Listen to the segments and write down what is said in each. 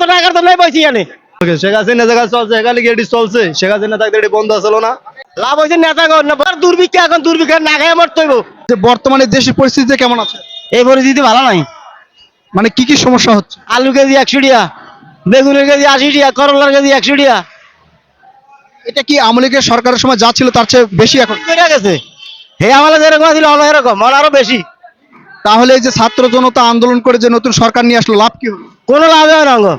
তো টাকার তো নাই পয়সা জানে শেখ হাসিনা জায়গা চলছে এখানে এটি চলছে। শেখ হাসিনা থাকতে এটি বন্ধ আসলো না। লাভ হয়েছে নেতা গো না বড় দুর্ভিক্ষ এখন দুর্ভিক্ষ না খাই আমার তৈব বর্তমানে দেশের পরিস্থিতি কেমন আছে? এই পরিস্থিতি ভালো নাই। মানে কি কি সমস্যা হচ্ছে? আলু কেজি একশো টিয়া বেগুনের কেজি আশি টিয়া করলার কেজি একশো টিয়া এটা কি আওয়ামী লীগের সরকারের সময় যা ছিল তার চেয়ে বেশি এখন? গেছে। হে আমাদের যেরকম ছিল অন্য এরকম আরও বেশি। তাহলে এই যে ছাত্র জনতা আন্দোলন করে যে নতুন সরকার নিয়ে আসলো লাভ কি হলো কোনো লাভ হয় না গো।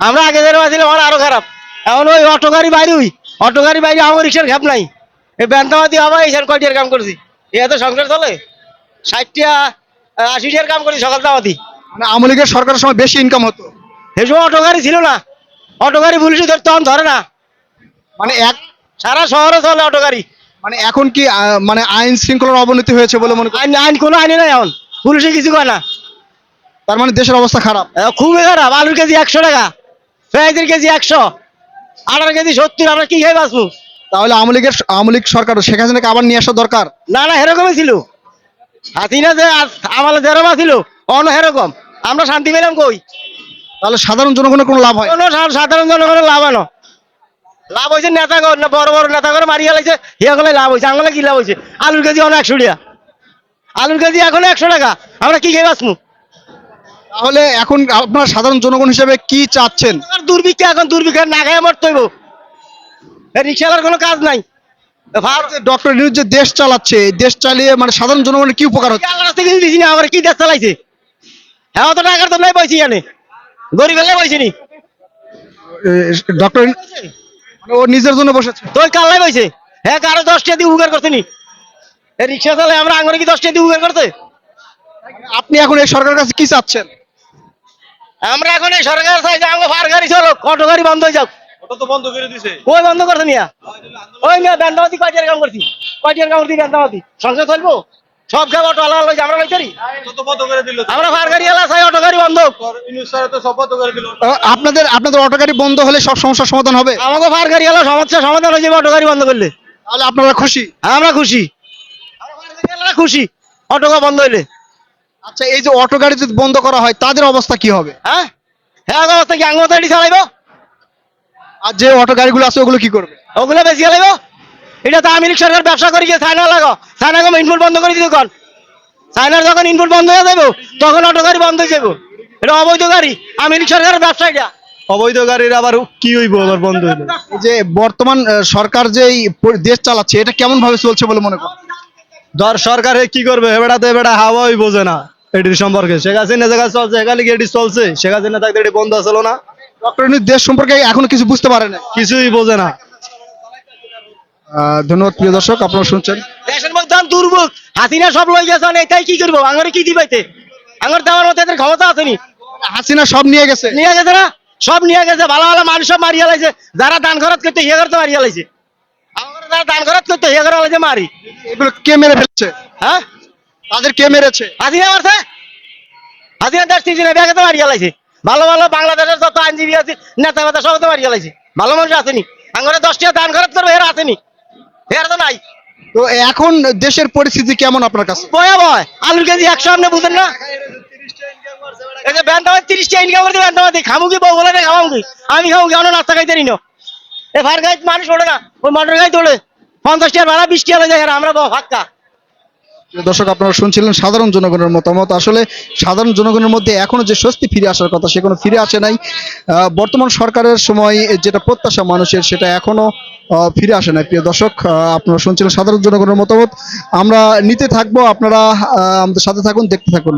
আমরা আগে যেরকম ছিল অন আরও খারাপ। এখন ওই অটো গাড়ি বাইরে ওই। অটো গাড়ি বাইরে আমার রিক্সার ঘাপ নাই। এই ব্যান্তামাতি আবার এইখান কয়টিয়ার কাম করছি? এ তো সংসার চলে। ষাটটিয়া আশি টিয়ার কাম করি সকাল তামাতি মানে আওয়ামী লীগের সরকারের সময় বেশি ইনকাম হতো। সেই সময় অটো গাড়ি ছিল না। অটো গাড়ি পুলিশে ধর তখন ধরে না। মানে এক সারা শহরে চলে অটো গাড়ি। মানে এখন কি মানে আইন শৃঙ্খলার অবনতি হয়েছে বলে মনে আইন আইন কোনো আইনে নাই এখন। পুলিশে কিছু কয় না। তার মানে দেশের অবস্থা খারাপ। খুবই খারাপ। আলুর কেজি একশো টাকা পেঁয়াজের কেজি একশো আটার কেজি সত্তর আমরা কি খেয়ে বাঁচবো? তাহলে আওয়ামী লীগের আওয়ামী লীগ সরকার শেখ হাসিনাকে আবার নিয়ে আসা দরকার? না না এরকমই ছিল। হাসিনা যে আমার যেরকম ছিল অন্য এরকম। আমরা শান্তি পেলাম কই? তাহলে সাধারণ জনগণের কোনো লাভ হয়? সাধারণ জনগণের লাভ হয় না। লাভ হয়েছে নেতা না বড় বড় নেতা করে মারিয়া লাগছে হিয়াগুলো লাভ হয়েছে আঙুলে কি লাভ হয়েছে? আলুর কেজি অনেক একশো টাকা। আলুর কেজি এখন একশো টাকা আমরা কি খাই বাঁচবো? তাহলে এখন আপনার সাধারণ জনগণ হিসেবে কি চাচ্ছেন? দুর্ভিক্ষ এখন দুর্ভিক্ষ না খাই আমার তৈব রিক্সাওয়ালার কোনো কাজ নাই। ডক্টর নিউজ যে দেশ চালাচ্ছে দেশ চালিয়ে মানে সাধারণ জনগণের কি উপকার হচ্ছে? আল্লাহর কাছে দিছি না আমার কি দেশ চালাইছে? হ্যাঁ অত টাকার তো নাই পয়সা জানে গরিব হলে পয়সা ডক্টর মানে ও নিজের জন্য বসেছে। তোর কাল্লাই পয়সে হ্যাঁ কারও দশ টাকা দিয়ে উগার করছে নি। রিক্সা চালে আমরা আঙুরে কি দশ টাকা দিয়ে উগার করছে? আপনি এখন এই সরকারের কাছে কি চাচ্ছেন? আমরা এখন এই সরকার চাইছে আমাকে ফার গাড়ি চলো অটো গাড়ি বন্ধ হয়ে যাক। ওটা তো বন্ধ করে দিছে। ওই বন্ধ করছে নিয়া ওই নিয়া ব্যান্দাবাদি কয়টিয়ার কাম করছি? কয়টিয়ার কাম করছি ব্যান্দাবাদি সংসার চলবো? সব অটো আমরা লইতারি? তো বন্ধ করে দিল। আমরা ফার গাড়ি আলা চাই অটো গাড়ি বন্ধ আপনাদের আপনাদের অটো গাড়ি বন্ধ হলে সব সমস্যার সমাধান হবে? আমাকে ফার গাড়ি আলা সমস্যা সমাধান হয়ে যাবে অটো গাড়ি বন্ধ করলে। তাহলে আপনারা খুশি? আমরা খুশি। আমরা খুশি। অটো বন্ধ হইলে। আচ্ছা এই যে অটো গাড়ি যদি বন্ধ করা হয় তাদের অবস্থা কি হবে? হ্যাঁ? হ্যাঁ অবস্থা কি? আঙ্গুল তাড়ি চালাইবো? আর যে অটো গাড়িগুলো আছে ওগুলো কি করবে? ওগুলো বেশি চালাইবো? এটা তো আমেরিক সরকার ব্যবসা করি গিয়ে চায়না লাগো চায়না কম ইনপুট বন্ধ করে দিতে কন। চায়নার যখন ইনপুট বন্ধ হয়ে যাব তখন অটো গাড়ি বন্ধ হয়ে যাব। এটা অবৈধ গাড়ি। আমেরিক সরকারের ব্যবসা এটা। অবৈধ গাড়ির আবার কি হইব আবার বন্ধ হইল এই যে বর্তমান সরকার যে দেশ চালাচ্ছে এটা কেমন ভাবে চলছে বলে মনে করেন? ধর সরকারে কি করবে? এবেড়া তো এবেড়া হাওয়াই বোঝে না। এটির সম্পর্কে। শেখ হাসিনা জায়গা চলছে এখানে এটি চলছে? শেখ হাসিনা থাকতে এটি বন্ধ আসলো না? ডক্টর দেশ সম্পর্কে এখনও কিছু বুঝতে পারে না কিছুই বোঝে না। ধন্যবাদ প্রিয় দর্শক আপনারা শুনছেন। দেশের মধ্যে দুর্ভোগ হাসিনা সব লই গেছে এটাই কি করব? আঙরে কি দিবাইতে আঙর দেওয়ার মতো এদের ক্ষমতা আসেনি হাসিনা সব নিয়ে গেছে। নিয়ে গেছে না? সব নিয়ে গেছে ভালো ভালো মানুষ সব মারিয়া লাইছে। যারা দান খরচ করতে হিয়া করতে মারিয়া লাইছে। আমার যারা দান খরচ করতে হিয়া করা লাইছে মারি। এগুলো কে মেরে ফেলছে? হ্যাঁ? তাদের কে মেরেছে? হাসিনা মারছে? হাসিনা দেশ থেকে ব্যাগে তো মারিয়া লাইছে ভালো ভালো বাংলাদেশের যত আইনজীবী আছে নেতা নেতা সব তো মারিয়া লাইছে ভালো মানুষ আসেনি। আঙরে দশ টাকা দান খরচ করবে এরা আসেনি। এরা তো নাই। তো এখন দেশের পরিস্থিতি কেমন আপনার কাছে? বয় আলুর কেজি একশো আপনি বুঝেন না? এই যে টাকা ইনকাম করতে ব্যান্ডামার দিই খামু কি বউ বলে না খামাম কি আমি খামু কি অন্য নাস্তা খাইতে নিন এ ফার গাছ মানুষ ওঠে না। ওই মোটর গাছ তোলে পঞ্চাশ টাকা ভাড়া বিশ টাকা যায় আমরা ফাঁকা দর্শক, আপনারা শুনছিলেন সাধারণ জনগণের মতামত। আসলে সাধারণ জনগণের মধ্যে এখনও যে স্বস্তি ফিরে আসার কথা, সে কোনো ফিরে আসে নাই। বর্তমান সরকারের সময় যেটা প্রত্যাশা মানুষের, সেটা এখনও ফিরে আসে নাই। প্রিয় দর্শক আপনারা শুনছিলেন সাধারণ জনগণের মতামত। আমরা নিতে থাকব, আপনারা আমাদের সাথে থাকুন, দেখতে থাকুন।